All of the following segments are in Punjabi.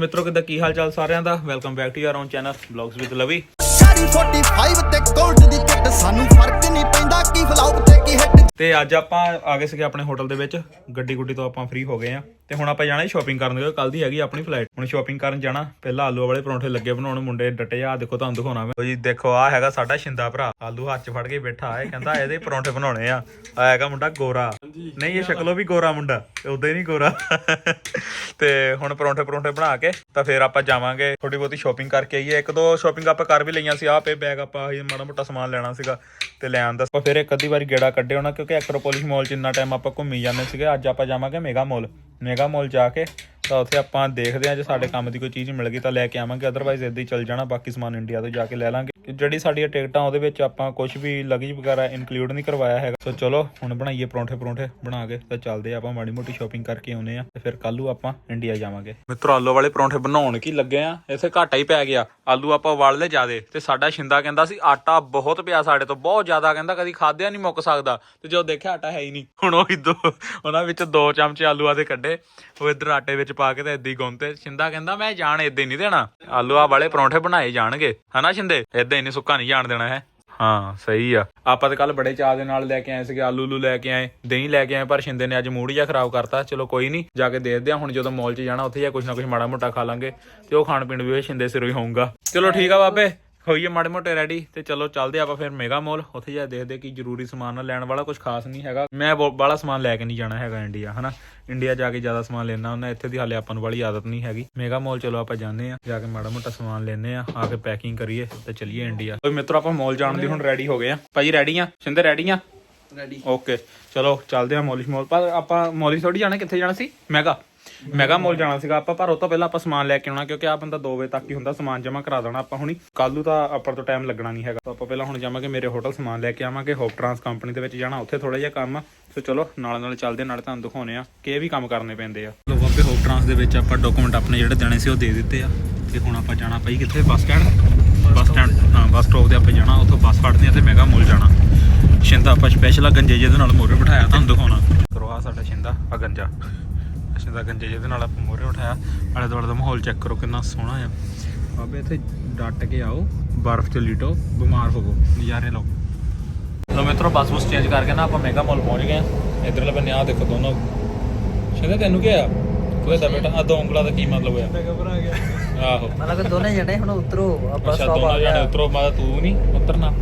ਮਿੱਤਰੋ ਕਿੱਦਾਂ ਕੀ ਹਾਲ ਚਾਲ ਸਾਰਿਆਂ ਦਾ? Welcome back to your own channel blogs with Lavi Shari 45 ਤੇ ਗੋਲਡ ਦੀ ਕਿੱਟ ਸਾਨੂੰ ਫ਼ਰਕ ਨਹੀਂ ਪੈਂਦਾ ਕੀ ਫਲਾਉ ਤੇ ਕੀ ਹਿੱਟ ਤੇ ਅੱਜ ਆਪਾਂ ਆ ਗਏ ਸੀਗੇ ਆਪਣੇ ਹੋਟਲ ਦੇ ਵਿੱਚ। ਗੱਡੀ ਗੁੱਡੀ ਤੋਂ ਆਪਾਂ ਫ੍ਰੀ ਹੋ ਗਏ ਆ। ਤੇ ਹੁਣ ਆਪਾਂ ਜਾਣਾ ਸ਼ਾਪਿੰਗ ਕਰਨ ਕਿਉਂਕਿ ਕੱਲ ਦੀ ਹੈਗੀ ਆਪਣੀ ਫਲਾਈਟ ਹੁਣ ਸ਼ਾਪਿੰਗ ਕਰਨ ਜਾਣਾ ਪਹਿਲਾਂ ਆਲੂ ਵਾਲੇ ਪਰੌਂਠੇ ਲੱਗੇ ਬਣਾਉਣ ਮੁੰਡੇ ਡੱਟੇ ਆ ਦੇਖੋ ਤੁਹਾਨੂੰ ਦਿਖਾਉਣਾ ਮੈਂ। ਜੀ ਦੇਖੋ ਆ ਹੈਗਾ ਸਾਡਾ ਸ਼ਿੰਦਾ ਭਰਾ। ਆਲੂ ਹੱਥ 'ਚ ਫੜ ਕੇ ਬੈਠਾ ਹੈ ਕਹਿੰਦਾ ਇਹਦੇ ਪਰੌਂਠੇ ਬਣਾਉਣੇ ਆ। ਆ ਹੈਗਾ ਮੁੰਡਾ ਗੋਰਾ। ਨਹੀਂ ਇਹ ਸ਼ਕਲੋਂ ਵੀ ਗੋਰਾ ਮੁੰਡਾ ਉਦਾਂ ਹੀ ਨਹੀਂ ਗੋਰਾ। ਤੇ ਹੁਣ ਪਰੌਂਠੇ ਪਰੌਂਠੇ ਬਣਾ ਕੇ ਤਾਂ ਫਿਰ ਆਪਾਂ ਜਾਵਾਂਗੇ ਥੋੜੀ ਬਹੁਤੀ ਸ਼ਾਪਿੰਗ ਕਰਕੇ ਆਈਏ। ਇੱਕ ਦੋ ਸ਼ਾਪਿੰਗ ਆਪਾਂ ਕਰ ਵੀ ਲਈਆਂ ਸੀ ਆਹ ਪੇ ਬੈਗ ਆਪਾਂ ਇਹ ਮਾੜਾ ਮੋਟਾ ਸਮਾਨ ਲੈਣਾ ਸੀਗਾ ਤੇ ਲੈ ਆਂਦਾ ਆਪਾਂ ਫਿਰ ਇੱਕ ਅੱਧੀ ਵਾਰੀ ਗੇੜਾ ਕੱਢੇ ਹੋਣਾ ਕਿਉਂਕਿ ਐਕਰੋਪੋਲਿਸ ਮਾਲ 'ਚ ਇੰਨਾ ਟਾਈਮ ਆਪਾਂ ਘੁੰਮੀ ਜਾਂਦੇ ਸੀਗੇ ਅੱਜ ਆਪਾਂ ਜਾਵਾਂਗੇ ਮੇਗਾ ਮਾਲ ਮੈਗਾ ਮਾਲ ਜਾ ਕੇ ਤਾਂ ਉੱਥੇ ਆਪਾਂ ਦੇਖਦੇ ਹਾਂ ਜੇ ਸਾਡੇ ਕੰਮ ਦੀ ਕੋਈ ਚੀਜ਼ ਮਿਲ ਗਈ ਤਾਂ ਲੈ ਕੇ ਆਵਾਂਗੇ ਅਦਰਵਾਈਜ਼ ਇੱਦਾਂ ਹੀ ਚੱਲ ਜਾਣਾ, ਬਾਕੀ ਸਮਾਨ ਇੰਡੀਆ ਤੋਂ ਜਾ ਕੇ ਲੈ ਲਾਂਗੇ। ਜਿਹੜੀ ਸਾਡੀਆਂ ਟਿਕਟਾਂ ਉਹਦੇ ਵਿੱਚ ਆਪਾਂ ਕੁਝ ਵੀ ਲਗੇਜ ਵਗੈਰਾ ਇਨਕਲੂਡ ਨਹੀਂ ਕਰਵਾਇਆ ਹੈਗਾ। ਸੋ ਚਲੋ, ਹੁਣ ਬਣਾਈਏ ਪਰੌਂਠੇ ਪਰੌਂਠੇ ਬਣਾ ਕੇ, ਤਾਂ ਚੱਲਦੇ ਆ ਆਪਾਂ ਮਾੜੀ ਮੋਟੀ ਸ਼ਾਪਿੰਗ ਕਰਕੇ ਆਉਨੇ ਆ ਤੇ ਫਿਰ ਕੱਲੂ ਆਪਾਂ ਇੰਡੀਆ ਜਾਵਾਂਗੇ। ਮਿੱਤਰ, ਆਲੂ ਵਾਲੇ ਪਰੌਂਠੇ ਬਣਾਉਣ ਕੀ ਲੱਗੇ ਆ ਇੱਥੇ ਘਾਟਾ ਹੀ ਪੈ ਗਿਆ। ਆਲੂ ਆਪਾਂ ਉਬਾਲ ਲਏ ਜਿਆਦੇ, ਤੇ ਸਾਡਾ ਸ਼ਿੰਦਾ ਕਹਿੰਦਾ ਸੀ, ਆਟਾ ਬਹੁਤ ਪਿਆ ਸਾਡੇ ਤੋਂ, ਬਹੁਤ ਜ਼ਿਆਦਾ, ਕਹਿੰਦਾ ਕਦੀ ਖਾਦਿਆ ਨਹੀਂ ਮੁੱਕ ਸਕਦਾ। ਤੇ ਜਦੋਂ ਦੇਖਿਆ ਆਟਾ ਹੈ ਹੀ ਨਹੀਂ ਹੁਣ ਉਹ ਦੋ, ਉਹਨਾਂ ਵਿੱਚ ਦੋ ਚਮਚੇ ਆਲੂਆਂ ਦੇ ਕੱਢੇ, ਉਹ ਇੱਧਰ ਆਟੇ ਵਿੱਚ ਪਾ ਕੇ ਤੇ ਏਦਾਂ ਹੀ ਗੁੰਨਤੇ ਸ਼ਿੰਦਾ ਕਹਿੰਦਾ, ਮੈਂ ਜਾਣ ਏਦਾਂ ਹੀ ਨਹੀਂ ਦੇਣਾ। ਆਲੂਆਂ ਵਾਲੇ ਪਰੌਂਠੇ ਬਣਾਏ ਜਾਣਗੇ। ਹਨਾ ਸ਼ਿੰਦੇ? ਏਦਾਂ ਹੀ ਨਹੀਂ, ਸੁੱਕਾ ਨਹੀਂ ਜਾਣ ਦੇਣਾ ਹੈ। ਹਾਂ, ਸਹੀ ਆ। ਆਪਾਂ ਤਾਂ ਕੱਲ ਬੜੇ ਚਾਅ ਦੇ ਨਾਲ ਲੈ ਕੇ ਆਏ ਸੀਗੇ, ਆਲੂ ਲੂ ਲੈ ਕੇ ਆਏ, ਦਹੀਂ ਲੈ ਕੇ ਆਏ, ਪਰ ਸ਼ਿੰਦੇ ਨੇ ਅੱਜ ਮੂਡ ਜਿਹਾ ਖਰਾਬ ਕਰਤਾ। ਚਲੋ ਕੋਈ ਨਹੀਂ, ਜਾ ਕੇ ਦੇਖਦੇ ਆ ਹੁਣ ਜਦੋਂ ਮਾਲ 'ਚ ਜਾਣਾ, ਉੱਥੇ ਜਾਂ ਕੁਝ ਨਾ ਕੁਝ ਮਾੜਾ ਮੋਟਾ ਖਾ ਲਾਂਗੇ ਤੇ ਉਹ ਖਾਣ ਪੀਣ ਵੀ ਉਹ ਸ਼ਿੰਦੇ ਸਿਰੋਂ ਹੀ ਹੋਊਗਾ। ਚਲੋ ਠੀਕ ਆ ਬਾਬੇ। ਹੋਈਏ ਮਾੜੇ ਮੋਟੇ ਰੈਡੀ ਤੇ ਚਲੋ ਚੱਲਦੇ ਆਪਾਂ ਫਿਰ ਮੇਗਾ ਮਾਲ ਉੱਥੇ ਜਾ ਦੇਖਦੇ ਕੀ ਜ਼ਰੂਰੀ ਸਮਾਨ ਨਾ ਲੈਣ ਵਾਲਾ ਕੁਝ ਖਾਸ ਨਹੀਂ ਹੈਗਾ। ਮੈਂ ਬਾਲਾ ਸਮਾਨ ਲੈ ਕੇ ਨਹੀਂ ਜਾਣਾ ਹੈਗਾ ਇੰਡੀਆ ਹਨਾ? ਇੰਡੀਆ ਜਾ ਕੇ ਜ਼ਿਆਦਾ ਸਮਾਨ ਲੈਣਾ ਉਹਨਾਂ ਇੱਥੇ ਦੀ ਹਾਲੇ ਆਪਾਂ ਨੂੰ ਵਾਲੀ ਆਦਤ ਨਹੀਂ ਹੈਗੀ। ਮੇਗਾ ਮਾਲ ਚਲੋ ਆਪਾਂ ਜਾਂਦੇ ਆ ਜਾ ਕੇ ਮਾੜਾ ਮੋਟਾ ਸਮਾਨ ਲੈਨੇ ਆ ਆ ਕੇ ਪੈਕਿੰਗ ਕਰੀਏ ਤੇ ਚੱਲੀਏ ਇੰਡੀਆ ਓਏ ਮਿੱਤਰੋ ਆਪਾਂ ਮਾਲ ਜਾਣ ਦੀ ਹੁਣ ਰੈਡੀ ਹੋ ਗਏ ਆ ਭਾਜੀ ਰੈਡੀ ਆ? ਸਿੰਦੇ ਰੈਡੀ ਆ? ਰੈਡੀ ਓਕੇ ਚਲੋ ਚੱਲਦੇ ਆ ਮੌਲਿਸ਼ ਮਾਲ ਪਰ ਆਪਾਂ ਮੌਲਿਸ਼ ਥੋੜੀ ਜਾਣਾ ਕਿੱਥੇ ਜਾਣਾ ਸੀ? ਮੈਗਾ ਮੈਗਾ ਮੋਲ ਜਾਣਾ ਸੀਗਾ। ਆਪਾਂ ਪਰ ਉਹ ਤੋਂ ਪਹਿਲਾਂ ਆਪਾਂ ਸਮਾਨ ਲੈ ਕੇ ਆਉਣਾ, ਕਿਉਂਕਿ ਆ ਬੰਦਾ 2 ਵਜੇ ਤੱਕ ਹੀ ਹੁੰਦਾ, ਸਮਾਨ ਜਮ੍ਹਾਂ ਕਰਾ ਦੇਣਾ ਆਪਾਂ ਹੁਣੀ। ਕੱਲ ਨੂੰ ਤਾਂ ਆਪਾਂ ਤੋਂ ਟਾਈਮ ਲੱਗਣਾ ਨਹੀਂ ਹੈਗਾ। ਤਾਂ ਆਪਾਂ ਪਹਿਲਾਂ ਹੁਣ ਜਾਵਾਂਗੇ ਮੇਰੇ ਹੋਟਲ ਸਮਾਨ ਲੈ ਕੇ ਆਵਾਂਗੇ ਹੋਪ ਟਰਾਂਸ ਕੰਪਨੀ ਦੇ ਵਿੱਚ ਜਾਣਾ, ਉੱਥੇ ਥੋੜਾ ਜਿਹਾ ਕੰਮ ਆ। ਸੋ ਚਲੋ ਨਾਲ ਨਾਲ ਚੱਲਦੇ ਨਾਲ ਤੁਹਾਨੂੰ ਦਿਖਾਉਨੇ ਆ ਕਿ ਇਹ ਵੀ ਕੰਮ ਕਰਨੇ ਪੈਂਦੇ ਆ। ਲੋ ਬਾਬੇ ਹੋਪ ਟਰਾਂਸ ਦੇ ਵਿੱਚ ਆਪਾਂ ਡਾਕੂਮੈਂਟ ਆਪਣੇ ਜਿਹੜੇ ਦੇਣੇ ਸੀ ਉਹ ਦੇ ਦਿੱਤੇ ਆ। ਤੇ ਹੁਣ ਆਪਾਂ ਜਾਣਾ ਪਈ ਕਿੱਥੇ? ਬੱਸ ਸਟੈਂਡ ਬੱਸ ਸਟੈਂਡ ਹਾਂ ਬੱਸ ਸਟਾਪ ਤੇ ਆਪਾਂ ਜਾਣਾ, ਉੱਥੋਂ ਬੱਸ ਫੜਨੀ ਆ ਤੇ ਮੈਗਾ ਮੋਲ ਜਾਣਾ। ਸ਼ਿੰਦਾ, ਆਪਾਂ ਸਪੈਸ਼ਲ ਗੰਜੇ ਜਿਹਦੇ ਨਾਲ ਮੋਰੇ ਬਿਠਾਇਆ, ਤੁਹਾਨੂੰ ਦਿਖਾਉਣਾ। ਕਰੋ ਸਾਡਾ ਸ਼ਿੰਦਾ, ਆ ਗੰਜਾ। ਸ਼ਿੰਦਾ ਗੰਜੇ ਜਿਹਦੇ ਨਾਲ ਆਪਾਂ ਮੋਰੇ ਬਿਠਾਇਆ ਆਲੇ ਦੁਆਲੇ ਦਾ ਮਾਹੌਲ ਚੈੱਕ ਕਰੋ ਕਿੰਨਾ ਸੋਹਣਾ ਆ। ਬਾਬੇ ਇੱਥੇ ਡੱਟ ਕੇ ਆਓ ਬਰਫ਼ ਚ ਲਿਟੋ ਬਿਮਾਰ ਹੋਵੋ ਨਜ਼ਾਰੇ ਲਓ। ਲੋ ਮਿੱਤਰੋ ਬੱਸ ਬੁਸ ਚੇਂਜ ਕਰਕੇ ਨਾ ਆਪਾਂ ਮੈਗਾ ਮਾਲ ਪਹੁੰਚ ਗਏ ਆ। ਇਧਰਲੇ ਬੰਨੇ ਆ ਦੇਖੋ ਦੋਨੋਂ। ਸ਼ਿੰਦਾ ਤੈਨੂੰ ਕੀ ਆ? ਕੋਈ ਦਾ ਬੇਟਾ ਆ ਦੋ ਉਂਗਲਾਂ ਦਾ ਕੀ ਮਤਲਬ ਹੋਇਆ? ਘਬਰਾ ਗਿਆ। ਆਹੋ। ਮਤਲਬ ਕਿ ਦੋਨੇ ਜਣੇ ਹੁਣ ਉਤਰੋ ਆਪਾਂ ਸਟਾਪ ਆ ਦੋਨੋਂ ਜਾਣੇ ਉਤਰੋ ਮੈਂ ਤੂੰ ਨਹੀਂ ਉਤਰਨਾ।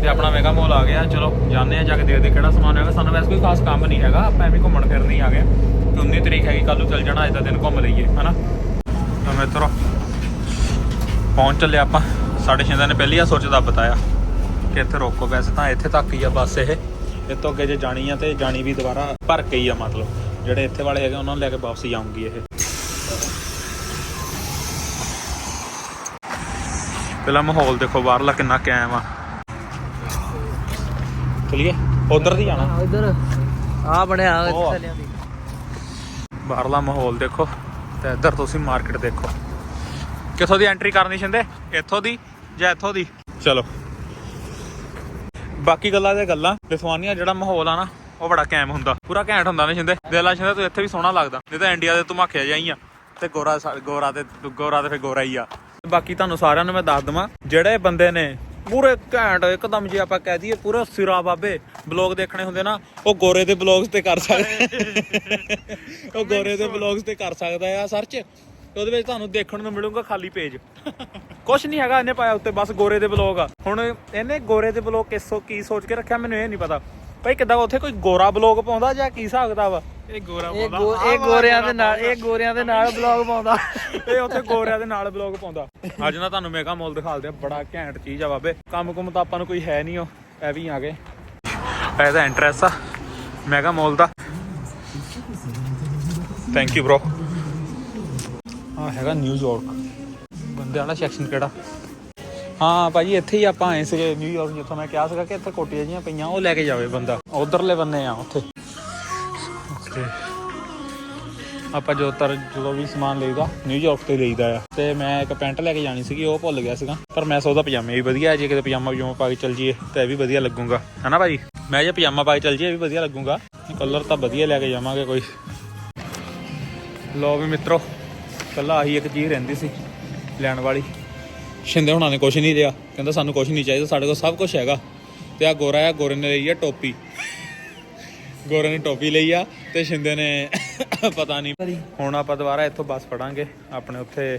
ਤੇ ਆਪਣਾ ਮੈਗਾ ਮਾਲ ਆ ਗਿਆ ਚਲੋ ਜਾਂਦੇ ਆ ਜਾ ਕੇ ਦੇਖਦੇ ਕਿਹੜਾ ਸਮਾਨ ਹੈਗਾ। ਸਾਨੂੰ ਵੈਸੇ ਕੋਈ ਖਾਸ ਕੰਮ ਨਹੀਂ ਹੈਗਾ ਆਪਾਂ ਐਵੇਂ ਘੁੰਮਣ ਫਿਰਨ ਹੀ ਆ ਗਏ ਤੇ 19 ਤਰੀਕ ਹੈਗੀ ਕੱਲ ਨੂੰ ਚੱਲ ਜਾਣਾ ਅੱਜ ਦਾ ਦਿਨ ਘੁੰਮ ਲਈਏ ਹਨਾ? ਤਾਂ ਮਿੱਤਰੋ ਪਹੁੰਚ ਚੱਲੇ ਆਪਾਂ। ਸਾਡੇ ਛਿੰਦਾ ਨੇ ਪਹਿਲੀ ਆ ਸੋਚਦਾ ਬਤਾਇਆ ਕਿ ਇੱਥੇ ਰੋਕੋ ਵੈਸੇ ਤਾਂ ਇੱਥੇ ਤੱਕ ਹੀ ਆ ਬੱਸ ਇਹ। ਇਹ ਤੋਂ ਅੱਗੇ ਜੇ ਜਾਣੀ ਆ ਤੇ ਜਾਣੀ ਵੀ ਦੁਬਾਰਾ ਭਰ ਕੇ ਹੀ ਆ ਮਤਲਬ। ਜਿਹੜੇ ਇੱਥੇ ਵਾਲੇ ਹੈਗੇ ਉਹਨਾਂ ਨੂੰ ਲੈ ਕੇ ਵਾਪਸ ਜਾਊਂਗੀ ਇਹ। ਪਹਿਲਾਂ ਮਾਹੌਲ ਦੇਖੋ ਬਾਹਰਲਾ ਕਿੰਨਾ ਕਾਇਮ ਆ। ਚਲਿਏ? ਉਧਰ ਦੀ ਜਾਣਾ। ਇਧਰ ਆ ਬਣਿਆ। ਇੱਥੇ ਥੱਲਿਆਂ ਦੀ। ਬਾਹਰਲਾ ਮਾਹੌਲ ਦੇਖੋ ਤੇ ਇੱਧਰ ਤੁਸੀਂ ਮਾਰਕੀਟ ਦੇਖੋ। ਕਿੱਥੋਂ ਦੀ ਐਂਟਰੀ ਕਰਨੀ ਛਿੰਦੇ ਇੱਥੋਂ ਦੀ ਜਾਂ ਇੱਥੋਂ ਦੀ? ਚਲੋ। ਬਾਕੀ ਗੱਲਾਂ ਤੇ ਗੱਲਾਂ ਲਿਥੁਆਨੀਆ ਜਿਹੜਾ ਮਾਹੌਲ ਆ ਨਾ, ਉਹ ਬੜਾ ਕਾਇਮ ਹੁੰਦਾ। ਪੂਰਾ ਘੈਂਟ ਹੁੰਦਾ ਨੇ ਛਿੰਦੇ ਦਿਲਾ ਛਿੰਦੇ ਤੂੰ ਇੱਥੇ ਵੀ ਸੋਹਣਾ ਲੱਗਦਾ। ਨਹੀਂ ਤਾਂ ਇੰਡੀਆ ਦੇ ਧਮਾਕੇ ਜਾਈ ਆ, ਤੇ ਗੋਰਾ ਗੋਰਾ ਤੇ ਗੋਰਾ ਤੇ ਫੇ ਗੋਰਾ ਹੀ ਆ। ਬਾਕੀ ਤੁਹਾਨੂੰ ਸਾਰਿਆਂ ਨੂੰ ਮੈਂ ਦੱਸ ਦਵਾਂ, ਜਿਹੜੇ ਬੰਦੇ ਨੇ ਪੂਰੇ ਘੈਂਟ ਇੱਕਦਮ ਜੇ ਆਪਾਂ ਕਹਿ ਦਈਏ ਪੂਰਾ ਸਿਰਾ ਬਾਬੇ। ਬਲੌਗ ਦੇਖਣੇ ਹੁੰਦੇ ਨਾ ਉਹ ਗੋਰੇ ਦੇ ਬਲੌਗਸ ਤੇ ਕਰ ਸਕਦੇ। ਉਹ ਗੋਰੇ ਦੇ ਬਲੌਗਸ ਤੇ ਕਰ ਸਕਦਾ ਆ ਸਰਚ ਉਹਦੇ ਵਿੱਚ ਤੁਹਾਨੂੰ ਦੇਖਣ ਨੂੰ ਮਿਲੂਗਾ ਖਾਲੀ ਪੇਜ ਕੁਛ ਨਹੀਂ ਹੈਗਾ ਇਹਨੇ ਪਾਇਆ ਉੱਤੇ ਬਸ ਗੋਰੇ ਦੇ ਬਲੌਗ ਆ। ਹੁਣ ਇਹਨੇ ਗੋਰੇ ਦੇ ਬਲੌਗ ਕਿਸੋ ਕੀ ਸੋਚ ਕੇ ਰੱਖਿਆ ਮੈਨੂੰ ਇਹ ਨਹੀਂ ਪਤਾ। ਭਾਈ ਕਿੱਦਾਂ ਉੱਥੇ ਕੋਈ ਗੋਰਾ ਬਲੌਗ ਪਾਉਂਦਾ ਜਾਂ ਕੀ ਹਿਸਾਬ ਕਿਤਾਬ ਆ? ਇਹ ਗੋਰਾ ਇਹ ਗੋ- ਇਹ ਗੋਰਿਆਂ ਦੇ ਨਾਲ ਇਹ ਗੋਰਿਆਂ ਦੇ ਨਾਲ ਬਲੌਗ ਪਾਉਂਦਾ। ਇਹ ਉੱਥੇ ਗੋਰਿਆਂ ਦੇ ਨਾਲ ਬਲੌਗ ਪਾਉਂਦਾ। ਅੱਜ ਨਾ ਤੁਹਾਨੂੰ ਮੇਗਾ ਮੋਲ ਦਿਖਾਲਦੇ ਆ ਬੜਾ ਘੈਂਟ ਚੀਜ਼ ਆ ਬਾਬੇ। ਕੰਮ ਕੁਮ ਤਾਂ ਆਪਾਂ ਨੂੰ ਕੋਈ ਹੈ ਨਹੀਂ ਉਹ ਐ ਵੀ ਆ ਗਏ। ਇਹਦਾ ਐਂਟਰੈਸ ਆ ਮੈਗਾ ਮੋਲ ਦਾ। ਥੈਂਕ ਯੂ bro ਆ ਹੈਗਾ ਨਿਊਯਾਰਕ ਬੰਦੇ ਵਾਲਾ ਸੈਕਸ਼ਨ ਕਿਹੜਾ? ਹਾਂ ਭਾਜੀ ਇੱਥੇ ਹੀ ਆਪਾਂ ਆਏ ਸੀਗੇ ਨਿਊਯਾਰਕ ਜਿੱਥੋਂ ਮੈਂ ਕਿਹਾ ਸੀਗਾ ਕਿ ਇੱਥੇ ਕੋਟੀਆਂ ਜੀਆਂ ਪਈਆਂ ਉਹ ਲੈ ਕੇ ਜਾਵੇ ਬੰਦਾ। ਉਧਰਲੇ ਬੰਨੇ ਆ ਉੱਥੇ। ਓਕੇ ਆਪਾਂ ਜੋ ਤਰ ਜਦੋਂ ਵੀ ਸਮਾਨ ਲਈਦਾ ਨਿਊਯਾਰਕ ਤੇ ਲਈਦਾ ਆ। ਤੇ ਮੈਂ ਇੱਕ ਪੈਂਟ ਲੈ ਕੇ ਜਾਣੀ ਸੀਗੀ ਉਹ ਭੁੱਲ ਗਿਆ ਸੀਗਾ। ਪਰ ਮੈਂ ਸੋਚਦਾ ਪਜਾਮੇ ਵੀ ਵਧੀਆ ਹੈ, ਜੇ ਕਿਤੇ ਪਜਾਮਾ ਪਜਾਮਾ ਪਾ ਕੇ ਚੱਲ ਜੀਏ ਤਾਂ ਇਹ ਵੀ ਵਧੀਆ ਲੱਗੂਗਾ। ਹਨਾ ਭਾਜੀ? ਮੈਂ ਜੇ ਪਜਾਮਾ ਪਾ ਕੇ ਚੱਲ ਜੀਏ ਇਹ ਵੀ ਵਧੀਆ ਲੱਗੂਗਾ। ਕਲਰ ਤਾਂ ਵਧੀਆ ਲੈ ਕੇ ਜਾਵਾਂਗੇ ਕੋਈ। ਲੋ ਵੀ ਮਿੱਤਰੋ ਕੱਲਾ ਆਹੀ ਇੱਕ ਚੀਜ਼ ਰਹਿੰਦੀ ਸੀ ਲੈਣ ਵਾਲੀ। ਸ਼ਿੰਦੇ ਹੁਣਾਂ ਨੇ ਕੁਝ ਨਹੀਂ ਲਿਆ। ਕਹਿੰਦਾ ਸਾਨੂੰ ਕੁਝ ਨਹੀਂ ਚਾਹੀਦਾ ਸਾਡੇ ਕੋਲ ਸਭ ਕੁਝ ਹੈਗਾ। ਤੇ ਆ ਗੋਰਾ ਆ ਗੋਰੇ ਨੇ ਲਈ ਆ ਟੋਪੀ। ਗੋਰੇ ਨੇ ਟੋਪੀ ਲਈ ਆ ਤੇ ਸ਼ਿੰਦੇ ਨੇ ਪਤਾ ਨਹੀਂ ਹੁਣ ਆਪਾਂ ਦੁਬਾਰਾ ਇੱਥੋਂ ਬੱਸ ਫੜਾਂਗੇ, ਆਪਣੇ ਉੱਥੇ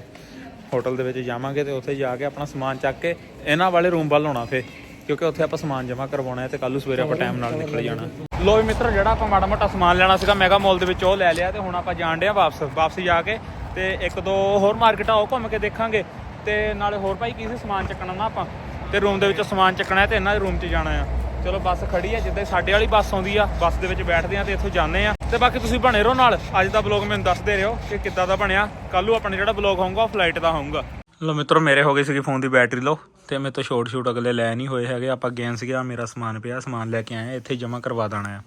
ਹੋਟਲ ਦੇ ਵਿੱਚ ਜਾਵਾਂਗੇ ਤੇ ਉੱਥੇ ਜਾ ਕੇ ਆਪਣਾ ਸਮਾਨ ਚੱਕ ਕੇ ਇਹਨਾਂ ਵਾਲੇ ਰੂਮ ਵੱਲ ਆਉਣਾ ਫੇ ਕਿਉਂਕਿ ਉੱਥੇ ਆਪਾਂ ਸਮਾਨ ਜਮ੍ਹਾਂ ਕਰਵਾਉਣਾ ਹੈ ਤੇ ਕੱਲ ਨੂੰ ਸਵੇਰੇ ਆਪਾਂ ਟਾਈਮ ਨਾਲ ਨਿਕਲ ਜਾਣਾ। ਲੋ ਵੀ ਮਿੱਤਰ, ਜਿਹੜਾ ਆਪਾਂ ਮਾੜਾ ਮੋਟਾ ਸਮਾਨ ਲੈਣਾ ਸੀਗਾ ਮੈਗਾ ਮਾਲ ਦੇ ਵਿੱਚ, ਉਹ ਲੈ ਲਿਆ ਤੇ ਹੁਣ ਆਪਾਂ ਜਾਣ ਡਿਆ ਵਾਪਸ ਵਾਪਸ ਜਾ ਕੇ ਤੇ ਇੱਕ ਦੋ ਹੋਰ ਮਾਰਕੀਟਾਂ ਉਹ ਘੁੰਮ ਕੇ ਦੇਖਾਂਗੇ ਤੇ ਨਾਲੇ ਹੋਰ ਭਾਈ ਕੀ ਸੀ, ਸਮਾਨ ਚੱਕਣਾ ਨਾ ਆਪਾਂ ਤੇ ਰੂਮ ਦੇ ਵਿੱਚੋਂ ਸਮਾਨ ਚੱਕਣਾ ਹੈ ਤੇ ਇਹਨਾਂ ਦੇ ਰੂਮ 'ਚ ਜਾਣਾ ਆ। ਚਲੋ ਬੱਸ ਖੜੀ ਆ ਜਿੱਦਾਂ ਸਾਡੇ ਵਾਲੀ ਬੱਸ ਆਉਂਦੀ ਆ ਬੱਸ ਦੇ ਵਿੱਚ ਬੈਠਦੇ ਆ ਤੇ ਇੱਥੋਂ ਜਾਂਦੇ ਆ। ਤੇ ਬਾਕੀ ਤੁਸੀਂ ਬਣੇ ਰਹੋ ਨਾਲ। ਅੱਜ ਦਾ ਬਲੌਗ ਮੈਨੂੰ ਦੱਸਦੇ ਰਹੋ ਕਿ ਕਿੱਦਾਂ ਦਾ ਬਣਿਆ। ਕੱਲ ਨੂੰ ਆਪਣਾ ਜਿਹੜਾ ਬਲੌਗ ਹੋਊਗਾ ਉਹ ਫਲਾਈਟ ਦਾ ਹੋਊਗਾ। ਲੋ ਮਿੱਤਰੋ ਮੇਰੇ ਹੋ ਗਈ ਸੀਗੀ ਫੋਨ ਦੀ ਬੈਟਰੀ ਲੋ ਤੇ ਮੇਰੇ ਤੋਂ ਸ਼ੋਰਟ ਸ਼ੂਟ ਅਗਲੇ ਲੈ ਨਹੀਂ ਹੋਏ ਹੈਗੇ। ਆਪਾਂ ਗਏ ਸੀਗੇ ਮੇਰਾ ਸਮਾਨ ਪਿਆ ਸਮਾਨ ਲੈ ਕੇ ਆਏ ਆ, ਇੱਥੇ ਜਮ੍ਹਾਂ ਕਰਵਾ ਦੇਣਾ ਆ।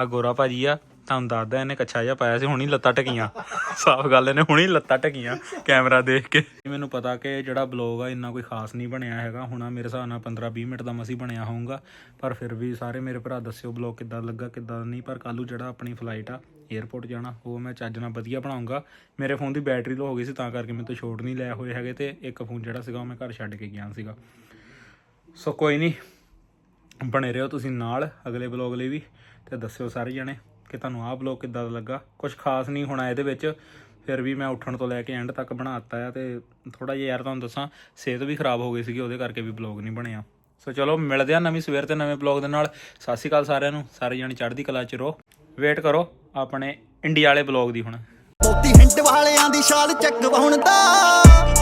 ਆ ਗੋਰਾ ਭਾਜੀ ਆ ਤੁਹਾਨੂੰ ਦੱਸਦਾ, ਇਹਨੇ ਕੱਛਾ ਜਿਹਾ ਪਾਇਆ ਸੀ, ਹੁਣੀ ਲੱਤਾਂ ਟਕੀਆਂ ਸਾਫ਼ ਗੱਲ, ਇਹਨੇ ਹੁਣੀ ਲੱਤਾਂ ਟਕੀਆਂ ਕੈਮਰਾ ਦੇਖ ਕੇ। ਮੈਨੂੰ ਪਤਾ ਕਿ ਜਿਹੜਾ ਬਲੌਗ ਆ, ਇੰਨਾ ਕੋਈ ਖਾਸ ਨਹੀਂ ਬਣਿਆ ਹੈਗਾ। ਹੁਣ ਮੇਰੇ ਹਿਸਾਬ ਨਾਲ 15 20 ਮਿੰਟ ਦਾ ਮਸੀ ਬਣਿਆ ਹੋਊਗਾ। ਪਰ ਫਿਰ ਵੀ ਸਾਰੇ ਮੇਰੇ ਭਰਾ ਦੱਸਿਓ ਬਲੌਗ ਕਿੱਦਾਂ ਲੱਗਾ, ਕਿੱਦਾਂ ਨਹੀਂ। ਪਰ ਕੱਲੂ ਜਿਹੜਾ ਆਪਣੀ ਫਲਾਈਟ ਆ 에어ਪੋਰਟ ਜਾਣਾ, ਉਹ ਮੈਂ ਚੱਜ ਨਾਲ ਵਧੀਆ ਬਣਾਉਂਗਾ ਮੇਰੇ ਫੋਨ ਦੀ ਬੈਟਰੀ ਲੋ ਹੋ ਗਈ ਸੀ, ਤਾਂ ਕਰਕੇ ਮੈਂ ਤੋਂ ਛੋਟ ਨਹੀਂ ਲਿਆ ਹੋਏ ਹੈਗੇ ਤੇ ਇੱਕ ਫੋਨ ਜਿਹੜਾ ਸੀਗਾ, ਉਹ ਮੈਂ ਘਰ ਛੱਡ ਕੇ ਗਿਆ ਸੀਗਾ। ਸੋ ਕੋਈ ਨਹੀਂ, ਬਣੇ ਰਹੋ ਤੁਸੀਂ ਨਾਲ ਅਗਲੇ ਬਲੌਗ ਲਈ ਵੀ ਤੇ ਦੱਸਿਓ ਸਾਰੇ ਜਣੇ। ਕਿ ਤੁਹਾਨੂੰ ਆਹ ਬਲੌਗ ਕਿੱਦਾਂ ਦਾ ਲੱਗਾ? ਕੁਝ ਖਾਸ ਨਹੀਂ ਹੋਣਾ ਇਹਦੇ ਵਿੱਚ। ਫਿਰ ਵੀ ਮੈਂ ਉੱਠਣ ਤੋਂ ਲੈ ਕੇ ਐਂਡ ਤੱਕ ਬਣਾਤਾ ਆ ਤੇ ਥੋੜਾ ਜਿਹਾ ਯਾਰ ਤੁਹਾਨੂੰ ਦੱਸਾਂ, ਸਿਹਤ ਵੀ ਖਰਾਬ ਹੋ ਗਈ ਸੀਗੀ, ਉਹਦੇ ਕਰਕੇ ਵੀ ਬਲੌਗ ਨਹੀਂ ਬਣਿਆ। ਸੋ ਚਲੋ, ਮਿਲਦੇ ਆ ਨਵੀਂ ਸਵੇਰ ਤੇ ਨਵੇਂ ਬਲੌਗ ਦੇ ਨਾਲ। ਸਤਿ ਸ਼੍ਰੀ ਅਕਾਲ ਸਾਰਿਆਂ ਨੂੰ। ਸਾਰੇ ਜਣੇ ਚੜ੍ਹਦੀ ਕਲਾ ਚ ਰਹੋ। ਵੇਟ ਕਰੋ ਆਪਣੇ ਇੰਡੀਆ ਵਾਲੇ ਬਲੌਗ ਦੀ ਹੁਣ। ਮੋਤੀ ਹਿੰਡ ਵਾਲਿਆਂ ਦੀ ਛਾਲ ਚੱਕਵਾਉਣ ਦਾ।